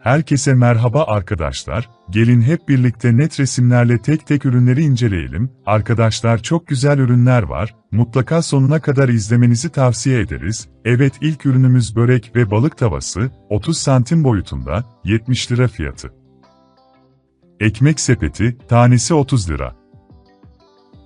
Herkese merhaba arkadaşlar. Gelin hep birlikte net resimlerle tek tek ürünleri inceleyelim. Arkadaşlar çok güzel ürünler var. Mutlaka sonuna kadar izlemenizi tavsiye ederiz. Evet ilk ürünümüz börek ve balık tavası, 30 santim boyutunda, 70 lira fiyatı. Ekmek sepeti, tanesi 30 lira.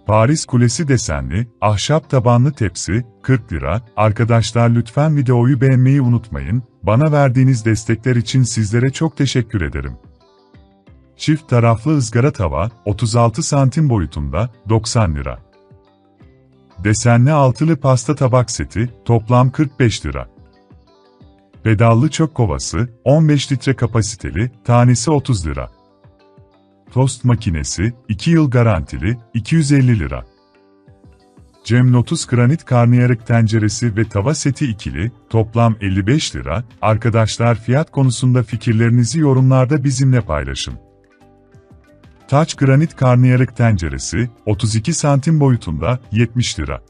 Paris Kulesi desenli, ahşap tabanlı tepsi, 40 lira. Arkadaşlar lütfen videoyu beğenmeyi unutmayın. Bana verdiğiniz destekler için sizlere çok teşekkür ederim. Çift taraflı ızgara tava, 36 santim boyutunda, 90 lira. Desenli altılı pasta tabak seti, toplam 45 lira. Pedallı çöp kovası, 15 litre kapasiteli, tanesi 30 lira. Tost makinesi, 2 yıl garantili, 250 lira. Cem Lotus granit karnıyarık tenceresi ve tava seti ikili, toplam 55 lira. Arkadaşlar fiyat konusunda fikirlerinizi yorumlarda bizimle paylaşın. Taç granit karnıyarık tenceresi, 32 santim boyutunda, 70 lira.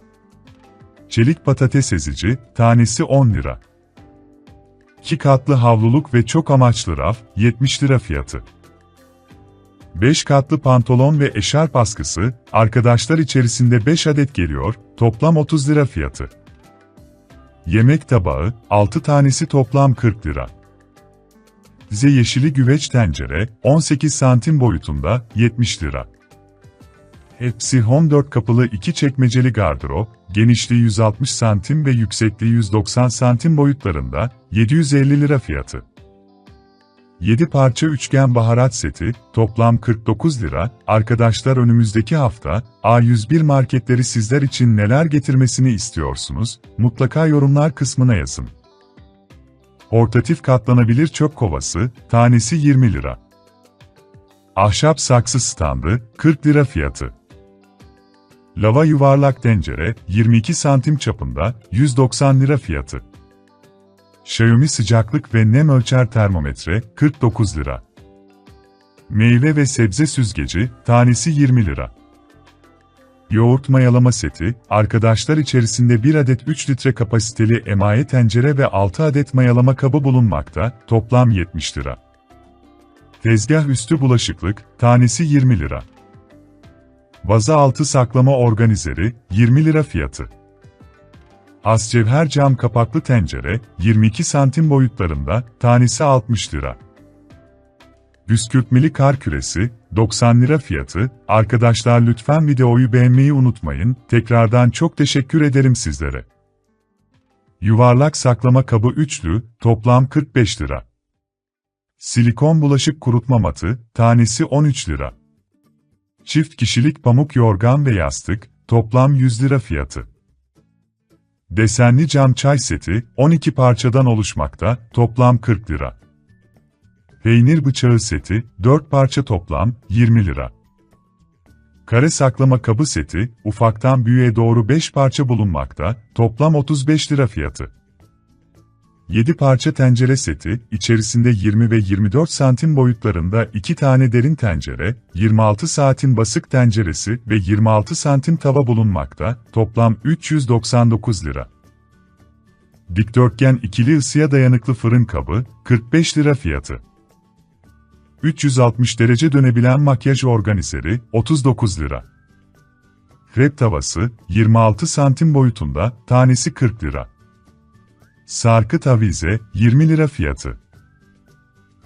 Çelik patates ezici, tanesi 10 lira. 2 katlı havluluk ve çok amaçlı raf, 70 lira fiyatı. 5 katlı pantolon ve eşarp askısı, arkadaşlar içerisinde 5 adet geliyor, toplam 30 lira fiyatı. Yemek tabağı, 6 tanesi toplam 40 lira. Bize yeşili güveç tencere, 18 santim boyutunda, 70 lira. Hepsi Home 4 kapılı 2 çekmeceli gardırop, genişliği 160 santim ve yüksekliği 190 santim boyutlarında, 750 lira fiyatı. 7 parça üçgen baharat seti, toplam 49 lira. Arkadaşlar önümüzdeki hafta, A101 marketleri sizler için neler getirmesini istiyorsunuz? Mutlaka yorumlar kısmına yazın. Portatif katlanabilir çöp kovası, tanesi 20 lira. Ahşap saksı standı, 40 lira fiyatı. Lava yuvarlak tencere, 22 santim çapında, 190 lira fiyatı. Xiaomi sıcaklık ve nem ölçer termometre, 49 lira. Meyve ve sebze süzgeci, tanesi 20 lira. Yoğurt mayalama seti, arkadaşlar içerisinde 1 adet 3 litre kapasiteli emaye tencere ve 6 adet mayalama kabı bulunmakta, toplam 70 lira. Tezgah üstü bulaşıklık, tanesi 20 lira. Vaza altı saklama organizeri, 20 lira fiyatı. Ascevher cam kapaklı tencere, 22 santim boyutlarında, tanesi 60 lira. Püskürtmeli kar küresi, 90 lira fiyatı. Arkadaşlar lütfen videoyu beğenmeyi unutmayın. Tekrardan çok teşekkür ederim sizlere. Yuvarlak saklama kabı üçlü, toplam 45 lira. Silikon bulaşık kurutma matı, tanesi 13 lira. Çift kişilik pamuk yorgan ve yastık, toplam 100 lira fiyatı. Desenli cam çay seti, 12 parçadan oluşmakta, toplam 40 lira. Peynir bıçağı seti, 4 parça toplam, 20 lira. Kare saklama kabı seti, ufaktan büyüğe doğru 5 parça bulunmakta, toplam 35 lira fiyatı. 7 parça tencere seti, içerisinde 20 ve 24 santim boyutlarında 2 tane derin tencere, 26 saatin basık tenceresi ve 26 santim tava bulunmakta, toplam 399 lira. Dikdörtgen ikili ısıya dayanıklı fırın kabı, 45 lira fiyatı. 360 derece dönebilen makyaj organizeri, 39 lira. Krep tavası, 26 santim boyutunda, tanesi 40 lira. Sarkıt avize, 20 lira fiyatı.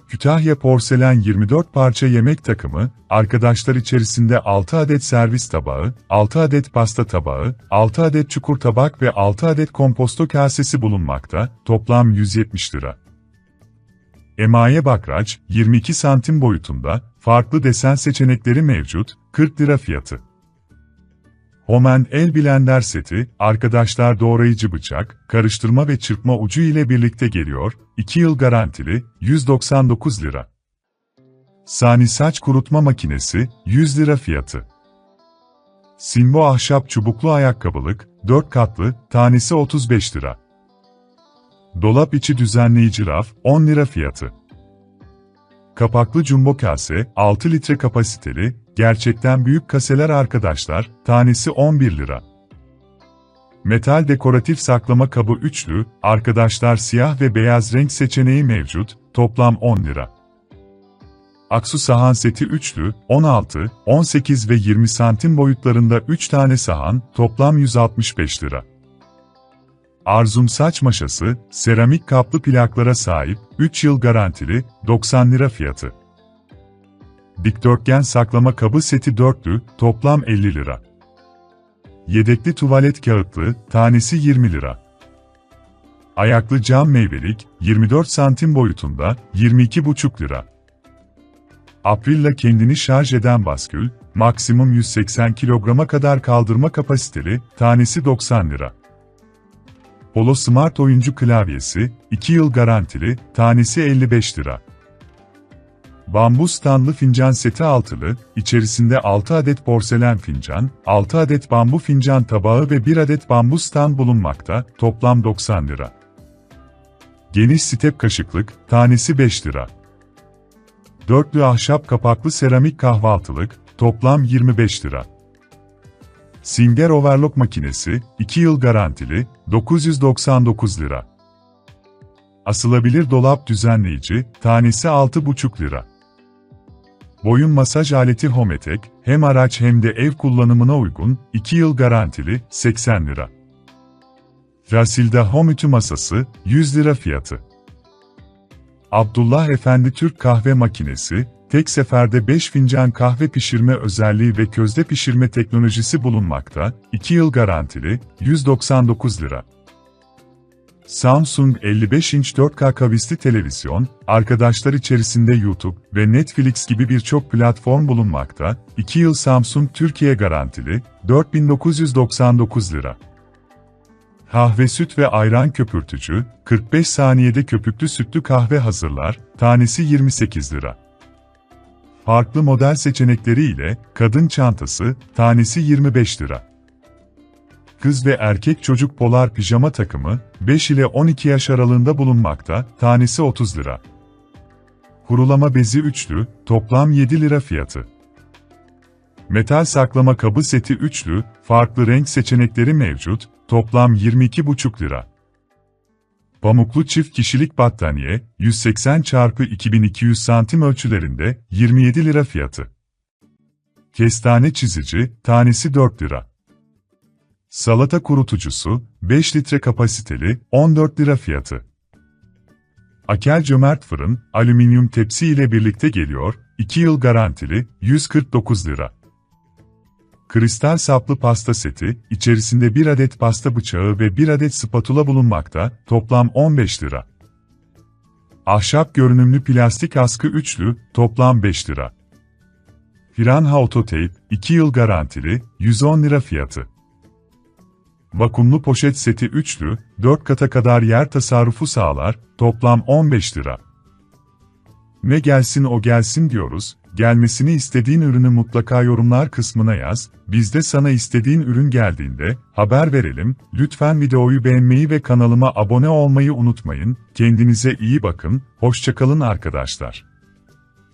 Kütahya porselen 24 parça yemek takımı, arkadaşlar içerisinde 6 adet servis tabağı, 6 adet pasta tabağı, 6 adet çukur tabak ve 6 adet komposto kasesi bulunmakta, toplam 170 lira. Emaye bakraç, 22 santim boyutunda, farklı desen seçenekleri mevcut, 40 lira fiyatı. Homen el blender seti, arkadaşlar doğrayıcı bıçak, karıştırma ve çırpma ucu ile birlikte geliyor, 2 yıl garantili, 199 lira. Sani saç kurutma makinesi, 100 lira fiyatı. Simbo ahşap çubuklu ayakkabılık, 4 katlı, tanesi 35 lira. Dolap içi düzenleyici raf, 10 lira fiyatı. Kapaklı jumbo kase, 6 litre kapasiteli, gerçekten büyük kaseler arkadaşlar, tanesi 11 lira. Metal dekoratif saklama kabı üçlü, arkadaşlar siyah ve beyaz renk seçeneği mevcut, toplam 10 lira. Aksu sahan seti üçlü, 16, 18 ve 20 santim boyutlarında 3 tane sahan, toplam 165 lira. Arzum saç maşası, seramik kaplı plaklara sahip, 3 yıl garantili, 90 lira fiyatı. Dikdörtgen saklama kabı seti dörtlü, toplam 50 lira. Yedekli tuvalet kağıtlı, tanesi 20 lira. Ayaklı cam meyvelik, 24 santim boyutunda, 22,5 lira. Aprilla kendini şarj eden baskül, maksimum 180 kilograma kadar kaldırma kapasiteli, tanesi 90 lira. Polo Smart oyuncu klavyesi, 2 yıl garantili, tanesi 55 lira. Bambu standlı fincan seti altılı, içerisinde 6 adet porselen fincan, 6 adet bambu fincan tabağı ve 1 adet bambu stand bulunmakta, toplam 90 lira. Geniş step kaşıklık, tanesi 5 lira. Dörtlü ahşap kapaklı seramik kahvaltılık, toplam 25 lira. Singer Overlock makinesi, 2 yıl garantili, 999 lira. Asılabilir dolap düzenleyici, tanesi 6,5 lira. Boyun masaj aleti Hometek, hem araç hem de ev kullanımına uygun, 2 yıl garantili, 80 lira. Rasilda Home masası, 100 lira fiyatı. Abdullah Efendi Türk kahve makinesi, tek seferde 5 fincan kahve pişirme özelliği ve közde pişirme teknolojisi bulunmakta, 2 yıl garantili, 199 lira. Samsung 55 inç 4K kavisli televizyon, arkadaşlar içerisinde YouTube ve Netflix gibi birçok platform bulunmakta, 2 yıl Samsung Türkiye garantili, 4999 lira. Kahve süt ve ayran köpürtücü, 45 saniyede köpüklü sütlü kahve hazırlar, tanesi 28 lira. Farklı model seçenekleri ile kadın çantası, tanesi 25 lira. Kız ve erkek çocuk polar pijama takımı, 5 ile 12 yaş aralığında bulunmakta, tanesi 30 lira. Kurulama bezi üçlü, toplam 7 lira fiyatı. Metal saklama kabı seti üçlü, farklı renk seçenekleri mevcut, toplam 22,5 lira. Pamuklu çift kişilik battaniye, 180 x 2200 santim ölçülerinde, 27 lira fiyatı. Kestane çizici, tanesi 4 lira. Salata kurutucusu, 5 litre kapasiteli, 14 lira fiyatı. Akel Cömert Fırın, alüminyum tepsi ile birlikte geliyor, 2 yıl garantili, 149 lira. Kristal saplı pasta seti, içerisinde 1 adet pasta bıçağı ve 1 adet spatula bulunmakta, toplam 15 lira. Ahşap görünümlü plastik askı üçlü, toplam 5 lira. Piranha Autotape, 2 yıl garantili, 110 lira fiyatı. Vakumlu poşet seti üçlü, 4 kata kadar yer tasarrufu sağlar, toplam 15 lira. Ne gelsin o gelsin diyoruz, gelmesini istediğin ürünü mutlaka yorumlar kısmına yaz, biz de sana istediğin ürün geldiğinde, haber verelim, lütfen videoyu beğenmeyi ve kanalıma abone olmayı unutmayın, kendinize iyi bakın, hoşçakalın arkadaşlar.